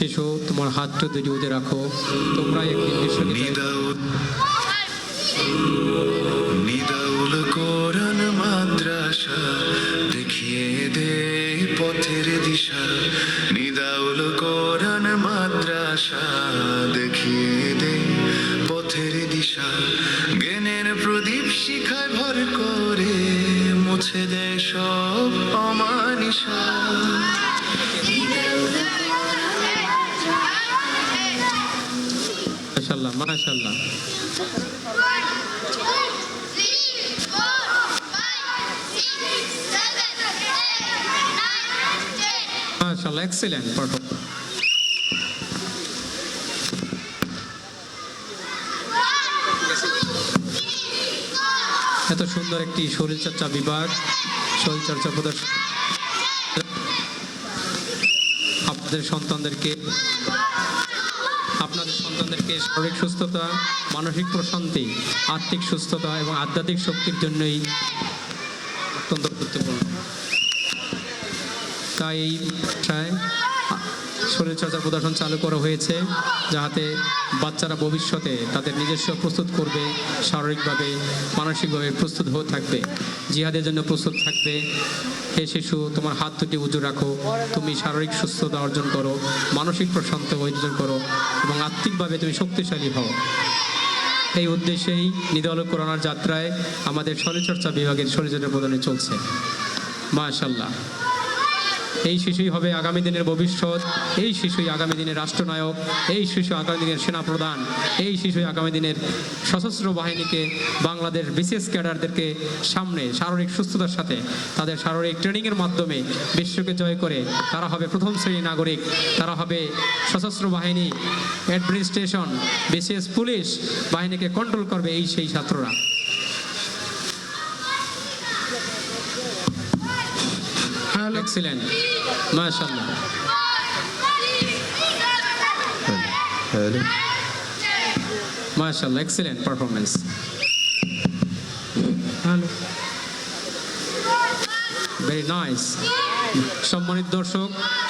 শিশু তোমার হাত দুটি উদে রাখো। তোমরা একদিন মাশাল্লাহ মাশাল্লাহ মাশাল্লাহ এত সুন্দর একটি শরীরচর্চা বিভাগ শরীরচর্চা প্রদর্শন। আপনাদের সন্তানদেরকে আপনাদের সন্তানদেরকে শারীরিক সুস্থতা, মানসিক প্রশান্তি, আর্থিক সুস্থতা এবং আধ্যাত্মিক শক্তির জন্যই অত্যন্ত গুরুত্বপূর্ণ। তাই এই শরীরচর্চা প্রদর্শন চালু করা হয়েছে যাতে বাচ্চারা ভবিষ্যতে তাদের নিজস্ব প্রস্তুত করবে, শারীরিকভাবে, মানসিকভাবে প্রস্তুত হয়ে থাকবে, জিহাদের জন্য প্রস্তুত থাকবে। হে শিশু, তোমার হাত দুটি উঁচু রাখো, তুমি শারীরিক সুস্থতা অর্জন করো, মানসিক প্রশান্ত অর্জন করো, এবং আত্মিকভাবে তুমি শক্তিশালী হও। এই উদ্দেশ্যেই নিদল করোনার যাত্রায় আমাদের শরীরচর্চা বিভাগের শরীরচর্চা প্রদানে চলছে। মাশাল্লাহ এই শিশুই হবে আগামী দিনের ভবিষ্যৎ, এই শিশুই আগামী দিনের রাষ্ট্রনায়ক, এই শিশু আগামী দিনের সেনাপ্রধান, এই শিশুই আগামী দিনের সশস্ত্র বাহিনীকে, বাংলাদেশ বিশেষ ক্যাডারদেরকে সামনে শারীরিক সুস্থতার সাথে, তাদের শারীরিক ট্রেনিংয়ের মাধ্যমে বিশ্বকে জয় করে তারা হবে প্রথম শ্রেণির নাগরিক, তারা হবে সশস্ত্র বাহিনী অ্যাডমিনিস্ট্রেশন, বিশেষ পুলিশ বাহিনীকে কন্ট্রোল করবে এই সেই ছাত্ররা। এক্সিলেন্ট মাশাআল্লাহ। মাশাআল্লাহ এক্সিলেন্ট পারফরমেন্স হ্যালো সম্মানিত দর্শক,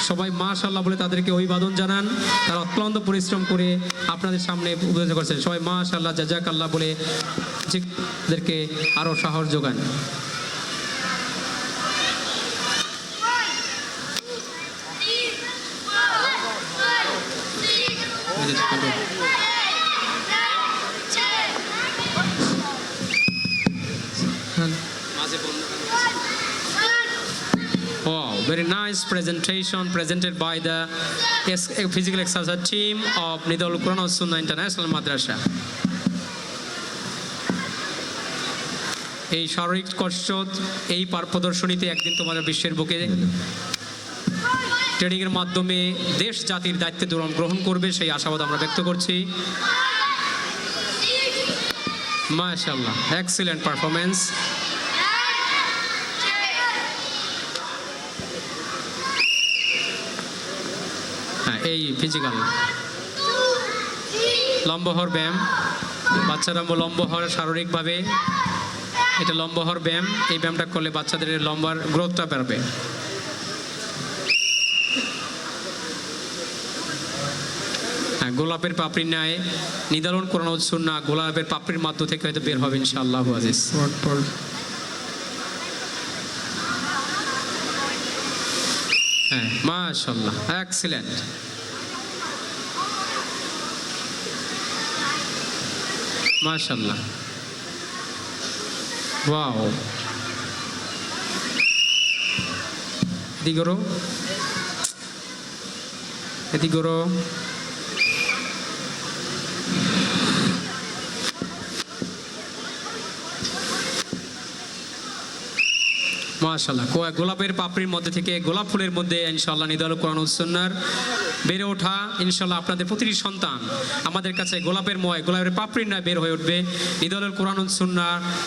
সবাই মাশাআল্লাহ বলে তাদেরকে অভিবাদন জানান। তারা অক্লান্ত পরিশ্রম করে আপনাদের সামনে উপস্থিত করছেন সবাই মাশাআল্লাহ জাজাক আল্লাহ বলে তাদেরকে আরও সাহস যোগান। Wow, very nice presentation presented by the physical exercise team of Nidal Quran Sunnah International Madrasa. এই শারীরিক কষ্ট এই পার প্রদর্শনীতে একদিন তোমাদের বিশ্বের বুকে ট্রেনিংয়ের মাধ্যমে দেশ জাতির দায়িত্বে দূরণ গ্রহণ করবে সেই আশাবাদ আমরা ব্যক্ত করছি। মাশাল্লাহ এক্সিলেন্ট পারফরমেন্স হ্যাঁ এই ফিজিক্যাল লম্বহর ব্যায়াম। বাচ্চারা লম্বহর শারীরিকভাবে। এটা লম্বহর ব্যায়াম। এই ব্যায়ামটা করলে বাচ্চাদের লম্বার গ্রোথটা বাড়বে। গোলাপের পাপড়ির ন্যায় নিদারণ করানো হচ্ছে না গোলাপের পাপড়ির মাধ্য থেকে হয়তো বের হবে ইনশাআল্লাহ আজিজ হ্যাঁ মাশাল্লাহ এক্সিলেন্ট। মাশাল্লাহ ওয়াও। এদিকে করো এদিকে মাশাল্লাহ গোলাপের পাপড়ির মধ্যে থেকে গোলাপ ফুলের মধ্যে ইনশাল্লাহ নিদল কোরআন সুন্নার বেড়ে ওঠা ইনশাল্লাহ আপনাদের প্রতিটি সন্তান আমাদের কাছে গোলাপের ময়, গোলাপের পাপড়ির নয় বের হয়ে উঠবে নিদলের কোরআন সুন্না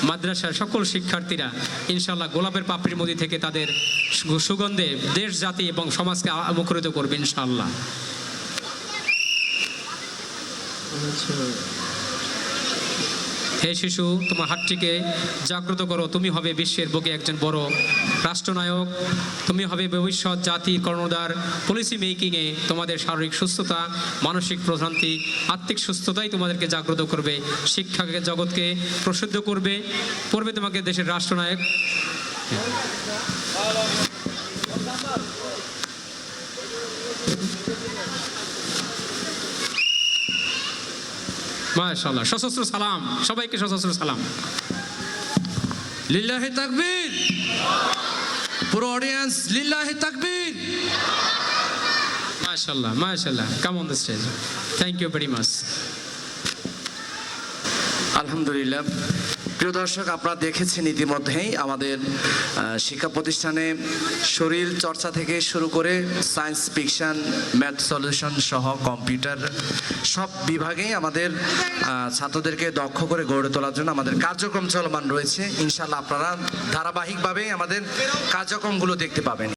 মাদ্রাসার সকল শিক্ষার্থীরা। ইনশাল্লাহ গোলাপের পাপড়ির মধ্যে থেকে তাদের সুগন্ধে দেশ, জাতি এবং সমাজকে মুখরিত করবে ইনশাল্লাহ হে শিশু, তোমার হাতটিকে জাগ্রত করো। তুমি হবে বিশ্বের বুকে একজন বড় রাষ্ট্রনায়ক। তুমি হবে ভবিষ্যৎ জাতির কর্ণধার পলিসি মেকিংয়ে তোমাদের শারীরিক সুস্থতা, মানসিক প্রশান্তি, আত্মিক সুস্থতাই তোমাদেরকে জাগ্রত করবে। শিক্ষাকে জগৎকে প্রসিদ্ধ করবে। করবে তোমাকে দেশের রাষ্ট্রনায়ক। মাশাল্লাহ সশস্ত্র সালাম। সবাইকে সশস্ত্র সালাম। লিল্লাহে তাকবীর। পুরো অডিয়েন্স লিল্লাহে তাকবীর। মাশাল্লাহ মাশাল্লাহ come on the stage thank you very much আলহামদুলিল্লাহ। প্রিয় দর্শক, আপনারা দেখেছেন ইতিমধ্যেই আমাদের শিক্ষা প্রতিষ্ঠানে শরীর চর্চা থেকে শুরু করে সায়েন্স ফিকশান, ম্যাথ সলিউশন সহ কম্পিউটার সব বিভাগেই আমাদের ছাত্রদেরকে দক্ষ করে গড়ে তোলার জন্য আমাদের কার্যক্রম চলমান রয়েছে। ইনশাল্লাহ আপনারা ধারাবাহিকভাবেই আমাদের কার্যক্রমগুলো দেখতে পাবেন।